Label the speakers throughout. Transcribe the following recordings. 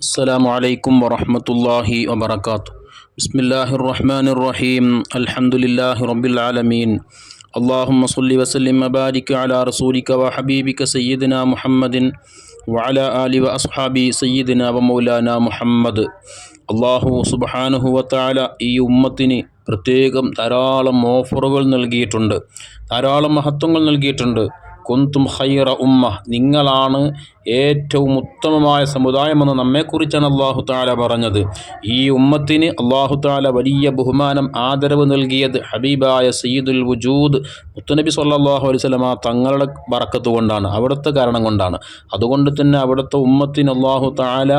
Speaker 1: السلام عليكم ورحمة الله وبركاته بسم الله الرحمن الرحيم الحمد لله رب العالمين اللهم صل وسلم وبارك على رسولك وحبيبك سيدنا محمد وعلى آله وأصحابه سيدنا ومولانا മുഹമ്മദ് അള്ളാഹു സുബാനുഹുവത്താല ഈ ഉമ്മത്തിന് പ്രത്യേകം ധാരാളം ഓഫറുകൾ നൽകിയിട്ടുണ്ട് ധാരാളം മഹത്വങ്ങൾ നൽകിയിട്ടുണ്ട് കുന്തും ഹൈറ ഉമ്മ. നിങ്ങളാണ് ഏറ്റവും ഉത്തമമായ സമുദായമെന്ന് നമ്മെക്കുറിച്ചാണ് അള്ളാഹു താല പറഞ്ഞത്. ഈ ഉമ്മത്തിന് അള്ളാഹു താല വലിയ ബഹുമാനം ആദരവ് നൽകിയത് ഹബീബായ സയ്യിദുൽ വുജൂദ് മുത്തുനബി സല്ലാഹു അലൈവലമ തങ്ങളുടെ ബറക്കത്ത് കൊണ്ടാണ് അവിടുത്തെ കാരണം കൊണ്ടാണ്. അതുകൊണ്ട് തന്നെ അവിടുത്തെ ഉമ്മത്തിന് അള്ളാഹു താല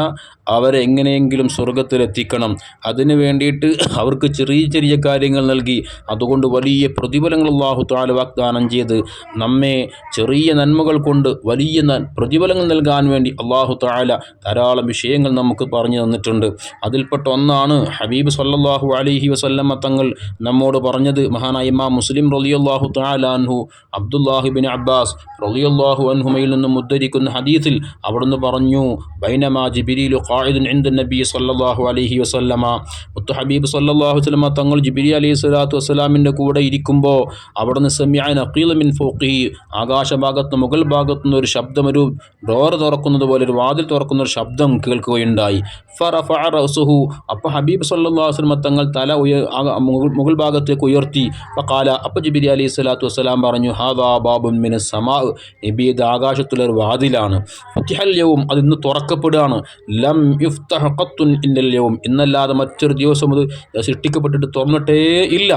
Speaker 1: അവരെ എങ്ങനെയെങ്കിലും സ്വർഗത്തിലെത്തിക്കണം അതിനു വേണ്ടിയിട്ട് അവർക്ക് ചെറിയ ചെറിയ കാര്യങ്ങൾ നൽകി. അതുകൊണ്ട് വലിയ പ്രതിഫലങ്ങൾ അള്ളാഹു താല വാഗ്ദാനം ചെയ്ത് നമ്മെ ചെറിയ നന്മകൾ കൊണ്ട് വലിയ പ്രതിഫലങ്ങൾ നൽകാൻ വേണ്ടി അള്ളാഹു താല ധാരാളം വിഷയങ്ങൾ നമുക്ക് പറഞ്ഞു തന്നിട്ടുണ്ട്. അതിൽപ്പെട്ട ഒന്നാണ് ഹബീബ് സല്ലാഹു അലിഹി വസല്ലമ്മ തങ്ങൾ നമ്മോട് പറഞ്ഞത്. മഹാനായ ഇമാം മുസ്ലിം റലിയല്ലാഹു താലാൻഹു അബ്ദുല്ലാഹിബിൻ അബ്ബാസ് റലിയല്ലാഹു അൻഹുമയിൽ നിന്നും ഉദ്ധരിക്കുന്ന ഹദീസിൽ അവിടുന്ന് പറഞ്ഞു ബൈനമാ ജിബിരിലു ഖായിദുൻ ഇന്ദ നബി സല്ലാഹു അലൈഹി വസല്ലമ. മുത്തു ഹബീബ് സല്ലാഹു വസ്ലമ തങ്ങൾ ജിബിരി അലൈഹി സ്വലാത്തു വസ്സലാമിന്റെ കൂടെ ഇരിക്കുമ്പോൾ അവിടുന്ന് സെമ്യാൻ അഖീൽ മിൻ ഫോക്കി ആകാശഭാഗത്ത് മുകൾ ഭാഗത്തു നിന്ന് ഒരു ശബ്ദം ഒരു ഡോർ തുറക്കുന്നത് പോലെ ഒരു വാതിൽ തുറക്കുന്ന ഒരു ശബ്ദം കേൾക്കുകയുണ്ടായി. ഫറഫഅറസുഹു അപ്പോൾ ഹബീബ് സല്ലല്ലാഹു അലൈഹി വസല്ലം തങ്ങൾ തല ഉയ മുകൾ ഭാഗത്തേക്ക് ഉയർത്തി. ഫഖാല അപ്പോൾ ജിബിരി അലൈഹി സ്വലാത്തു വസ്സലാം പറഞ്ഞു ഹാദാ ബാബുൻ മിന സമാ നബി ഇത് ആകാശത്തുള്ളൊരു വാതിലാണ്. ഫത്തിഹല്യവും അത് ഇന്ന് തുറക്കപ്പെടുകയാണ്. ലം യുഫ്തഹ ഖത്തുൻ ഇന്നല്യവും ഇന്നല്ലാതെ മറ്റൊരു ദിവസം അത് സൃഷ്ടിക്കപ്പെട്ടിട്ട് തുറന്നിട്ടേ ഇല്ല.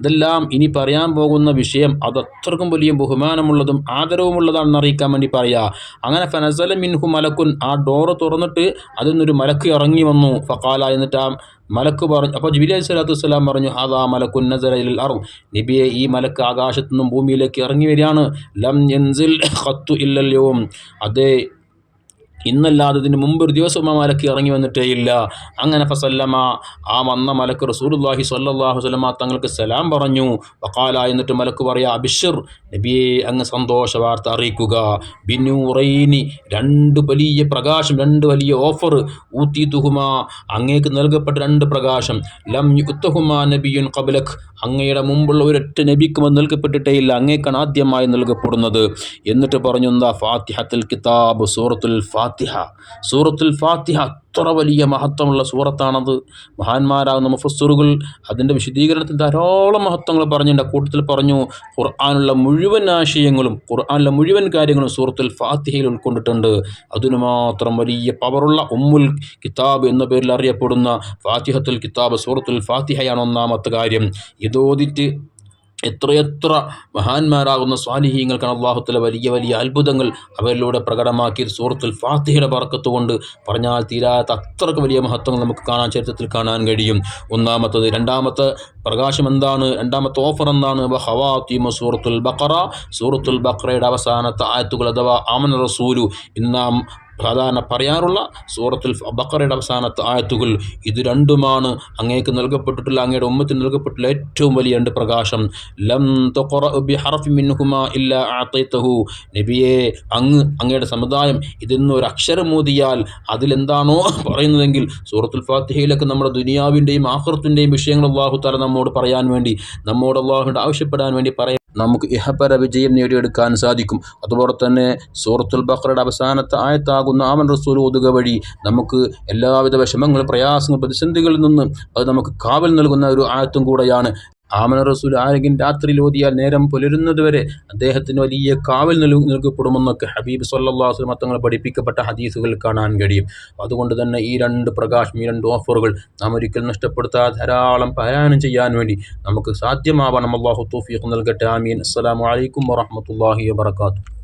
Speaker 1: ഇതെല്ലാം ഇനി പറയാൻ പോകുന്ന വിഷയം അതത്രക്കും വലിയ ബഹുമാനമുള്ളതും ആദരവുമുള്ളതാണെന്ന് അറിയിക്കാൻ വേണ്ടി പറയാ. അങ്ങനെ ഫനസല മിൻഹു മലക്കുൻ ആ ഡോറ് തുറന്നിട്ട് അതിൽ നിന്നൊരു മലക്ക് ഇറങ്ങി വന്നു. ഫക്കാല എന്നിട്ട് ആ മലക്ക് പറഞ്ഞു. അപ്പോൾ ജിബിലി അലൈഹി സ്വലാത്തു വസ്സലാം പറഞ്ഞു അതാ മലക്കുൻ നസറയിൽ അറു നബിയെ ഈ മലക്ക് ആകാശത്തു നിന്നും ഭൂമിയിലേക്ക് ഇറങ്ങി വരികയാണ്. ലം എൻസിൽ ഖത്തു ഇല്ലല്യവും അതേ ഇന്നല്ലാതെ ഇതിന് മുമ്പ് ഒരു ദിവസം മലക്ക് ഇറങ്ങി വന്നിട്ടേ ഇല്ല. അങ്ങനെ ഫസല്ലമ ആ വന്ന മലക്ക് റസൂലുല്ലാഹി സ്വല്ലല്ലാഹു സ്വലമ തങ്ങൾക്ക് സലാം പറഞ്ഞു. വക്കാല എന്നിട്ട് മലക്ക് പറയാ അബിഷർ നബിയെ അങ്ങ് സന്തോഷ വാർത്ത അറിയിക്കുക. ബിനൂറൈനി രണ്ട് വലിയ പ്രകാശം രണ്ട് വലിയ ഓഫർ ഊത്തി തുഹുമ അങ്ങേക്ക് നൽകപ്പെട്ട രണ്ട് പ്രകാശം. ലം യുത്തഹുമ നബിയുൻ കബലഖ് അങ്ങയുടെ മുമ്പുള്ള ഒരൊറ്റ നബിക്കും അത് നൽകപ്പെട്ടിട്ടേ ഇല്ല. അങ്ങേക്കാണ് ആദ്യമായി നൽകപ്പെടുന്നത്. എന്നിട്ട് പറഞ്ഞു എന്താ ഫാത്തിഹത്തുൽ കിതാബ് സൂറത്തുൽ ഫാത്തിഹ. സൂറത്തുൽ ഫാത്തിഹ അത്ര വലിയ മഹത്വമുള്ള സൂറത്താണത്. മഹാന്മാരാകുന്ന മുഫസ്സുറുകൾ അതിന്റെ വിശദീകരണത്തിൽ ധാരാളം മഹത്വങ്ങൾ പറഞ്ഞിട്ടുണ്ട്. കൂട്ടത്തിൽ പറഞ്ഞു ഖുർആാനുള്ള മുഴുവൻ ആശയങ്ങളും ഖുർആാനിലെ മുഴുവൻ കാര്യങ്ങളും സൂറത്തുൽ ഫാത്തിഹയിൽ ഉൾക്കൊണ്ടിട്ടുണ്ട്. അതിനു മാത്രം വലിയ പവറുള്ള ഉമ്മുൽ കിതാബ് എന്ന പേരിൽ അറിയപ്പെടുന്ന ഫാത്തിഹത്തുൽ കിതാബ് സൂറത്തുൽ ഫാത്തിഹയാണ് ഒന്നാമത്തെ കാര്യം. ഇതോദിറ്റ് എത്രയെത്ര മഹാന്മാരാകുന്ന സ്വാലിഹീങ്ങൾക്കാണ് അള്ളാഹുത്തല വലിയ വലിയ അത്ഭുതങ്ങൾ അവരിലൂടെ പ്രകടമാക്കി സൂറത്തുൽ ഫാത്തിഹയുടെ പറക്കത്തുകൊണ്ട് പറഞ്ഞാൽ തീരാത്ത അത്രയ്ക്ക് വലിയ മഹത്വങ്ങൾ നമുക്ക് കാണാൻ ചരിത്രത്തിൽ കാണാൻ കഴിയും. ഒന്നാമത്തത് രണ്ടാമത്തെ പ്രകാശം എന്താണ്? രണ്ടാമത്തെ ഓഫർ എന്താണ്? ഹവാത്തീമ സൂറത്തുൽ ബക്കറ സൂറത്തുൽ ബക്കറയുടെ അവസാനത്തെ ആയത്തുകൾ അഥവാ ആമന റസൂലു. ഇന്നാം സാധാരണ പറയാറുള്ള സൂറത്തുൽ ബക്കറയുടെ അവസാനത്തെ ആയത്തുകൾ ഇത് രണ്ടുമാണ്. അങ്ങേക്ക് നൽകപ്പെട്ടിട്ടുള്ള അങ്ങയുടെ ഉമ്മത്തിന് നൽകപ്പെട്ടുള്ള ഏറ്റവും വലിയ രണ്ട് പ്രകാശം. ലം ഹറഫി മിൻഹുമ ഇല്ല ആത്തൈത്തഹു നബിയെ അങ്ങ് അങ്ങയുടെ സമുദായം ഇതിന്ന് ഒരു അക്ഷരം മോദിയാൽ അതിലെന്താണോ പറയുന്നതെങ്കിൽ സൂറത്തുൽ ഫാത്തിഹയിലൊക്കെ നമ്മുടെ ദുനിയാവിന്റെയും ആഹൃത്തിന്റെയും വിഷയങ്ങൾ അള്ളാഹു തല നമ്മോട് പറയാൻ വേണ്ടി നമ്മോട് അള്ളാഹുവിന്റെ ആവശ്യപ്പെടാൻ വേണ്ടി പറയാൻ നമുക്ക് ഇഹപര വിജയം നേടിയെടുക്കാൻ സാധിക്കും. അതുപോലെ തന്നെ സൂറത്തുൽ ബക്രയുടെ അവസാനത്തെ ആയത്താകുന്ന ആമൻ റസൂൽ ഒതുക വഴി നമുക്ക് എല്ലാവിധ വിഷമങ്ങൾ പ്രയാസങ്ങൾ പ്രതിസന്ധികളിൽ നിന്ന് അത് നമുക്ക് കാവൽ നൽകുന്ന ഒരു ആയത്തും കൂടെയാണ്. ആമന റസൂൽ ആരെങ്കിലും രാത്രിയിൽ ഓതിയാൽ നേരം പുലരുന്നതുവരെ അദ്ദേഹത്തിന് വലിയ കാവൽ നൽ നൽകപ്പെടുമെന്നൊക്കെ ഹബീബ് സല്ലാഹു മത്തങ്ങൾ പഠിപ്പിക്കപ്പെട്ട ഹദീസുകൾ കാണാൻ കഴിയും. അതുകൊണ്ട് തന്നെ ഈ രണ്ട് പ്രകാശം ഈ രണ്ട് ഓഫറുകൾ നാം ഒരിക്കൽ നഷ്ടപ്പെടുത്താതെ ധാരാളം പാരായണം ചെയ്യാൻ വേണ്ടി നമുക്ക് സാധ്യമാവണം. അള്ളാഹു തൗഫീഖ് നൽകട്ടെ. ആമീൻ. അസ്സലാമു അലൈക്കും വറഹമത്തല്ലാഹി വാത്തു